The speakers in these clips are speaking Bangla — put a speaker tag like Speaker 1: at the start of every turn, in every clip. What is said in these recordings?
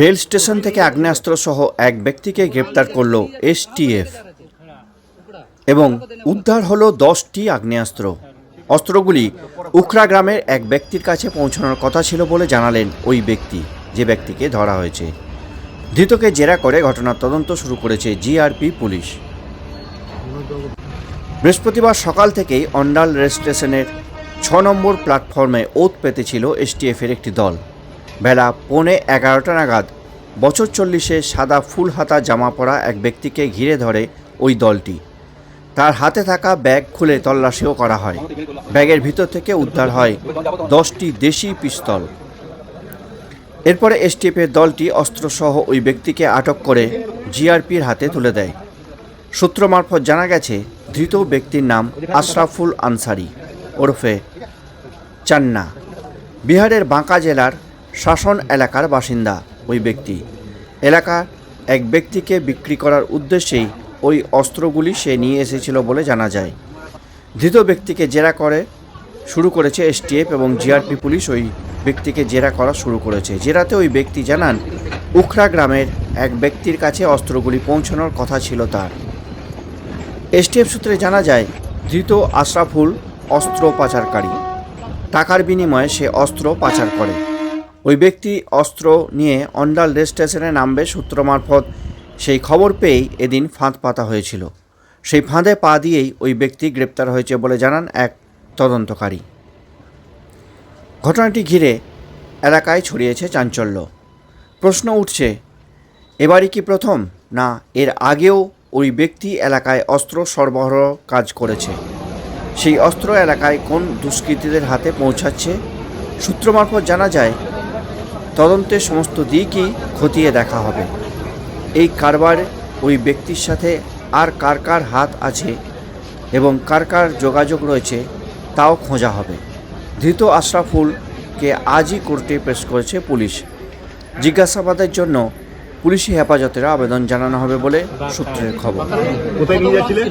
Speaker 1: রেল স্টেশন থেকে আগ্নেয়াস্ত্র সহ এক ব্যক্তিকে গ্রেপ্তার করল এসটিএফ এবং উদ্ধার হলো দশটি আগ্নেয়াস্ত্র। অস্ত্রগুলি উখরা গ্রামের এক ব্যক্তির কাছে পৌঁছানোর কথা ছিল বলে জানালেন ওই ব্যক্তি, যে ব্যক্তিকে ধরা হয়েছে। ধৃতকে জেরা করে ঘটনার তদন্ত শুরু করেছে জিআরপি পুলিশ। বৃহস্পতিবার সকাল থেকেই অন্ডাল রেল স্টেশনের ছ নম্বর প্ল্যাটফর্মে ওত পেতেছিল এসটিএফের একটি দল। বেলা পৌনে এগারোটা নাগাদ বছর চল্লিশে সাদা ফুল হাতা জামা পরা এক ব্যক্তিকে ঘিরে ধরে ওই দলটি। তার হাতে থাকা ব্যাগ খুলে তল্লাশিও করা হয়। ব্যাগের ভিতর থেকে উদ্ধার হয় দশটি দেশি পিস্তল। এরপরে এসটিএফের দলটি অস্ত্রসহ ওই ব্যক্তিকে আটক করে জিআরপির হাতে তুলে দেয়। সূত্র মারফত জানা গেছে, ধৃত ব্যক্তির নাম আশরাফুল আনসারি। ওরফে চান্না। বিহারের বাঁকা জেলার শাসন এলাকার বাসিন্দা ওই ব্যক্তি। এলাকার এক ব্যক্তিকে বিক্রি করার উদ্দেশ্যেই ওই অস্ত্রগুলি সে নিয়ে এসেছিল বলে জানা যায়। ধৃত ব্যক্তিকে জেরা করে শুরু করেছে এসটিএফ এবং জিআরপি পুলিশ ওই ব্যক্তিকে জেরা করা শুরু করেছে। জেরাতে ওই ব্যক্তি জানান উখরা গ্রামের এক ব্যক্তির কাছে অস্ত্রগুলি পৌঁছানোর কথা ছিল তার। এসটিএফ সূত্রে জানা যায়, ধৃত আশরাফুল অস্ত্র পাচারকারী। টাকার বিনিময়ে সে অস্ত্র পাচার করে। ওই ব্যক্তি অস্ত্র নিয়ে অন্ডাল রেল স্টেশনে নামবে সূত্র মারফত। সেই খবর পেয়েই এদিন ফাঁদ পাতা হয়েছিল। সেই ফাঁদে পা দিয়েই ওই ব্যক্তি গ্রেপ্তার হয়েছে বলে জানান এক তদন্তকারী। ঘটনাটি ঘিরে এলাকায় ছড়িয়েছে চাঞ্চল্য। প্রশ্ন উঠছে, এবারই কি প্রথম, না এর আগেও ওই ব্যক্তি এলাকায় অস্ত্র সরবরাহ কাজ করেছে? সেই অস্ত্র এলাকায় কোন দুষ্কৃতীদের হাতে পৌঁছাচ্ছে সূত্র মারফত জানা যায়, তদন্তের সমস্ত দিকই খতিয়ে দেখা হবে। এই কারবার ওই ব্যক্তির সাথে আর কার কার হাত আছে এবং কার কার যোগাযোগ রয়েছে তাও খোঁজা হবে। ধৃত আশরাফুলকে আজই কোর্টে পেশ করেছে পুলিশ। জিজ্ঞাসাবাদের জন্য পুলিশি হেফাজতের আবেদন জানানো হবে বলে সূত্রের খবর।
Speaker 2: কোথায় নিয়ে যাচ্ছিলে?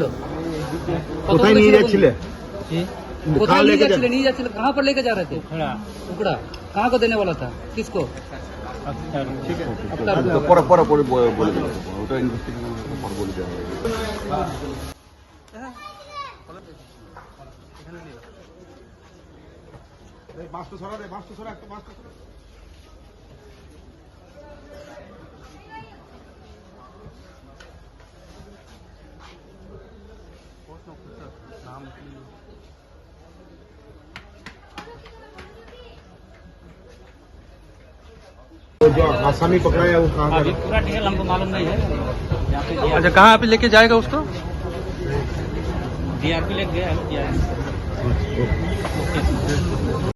Speaker 2: কোথায় নিয়ে যাচ্ছিলে?
Speaker 3: कोथाई
Speaker 2: लेके
Speaker 3: चले नहीं जाते कहाँ पर लेके जा रहे थे?
Speaker 4: उखड़ा।
Speaker 3: उखड़ा। कहाँ को देने वाला था? किसको?
Speaker 5: পরে পরে পরে বলে দেওয়া ওটা ইনভেস্টিগেশন পরে বলে দেওয়া হবে
Speaker 2: বাঁশটা সরা দে বাঁশটা সরা একটা বাঁশটা সরা वो जो आसामी पकड़ा है वो कहाँ का
Speaker 4: पूरा डिटेल हमको मालूम नहीं है।
Speaker 6: अच्छा कहाँ पे लेके जाएगा उसको?
Speaker 4: डीआरपी लेके गया है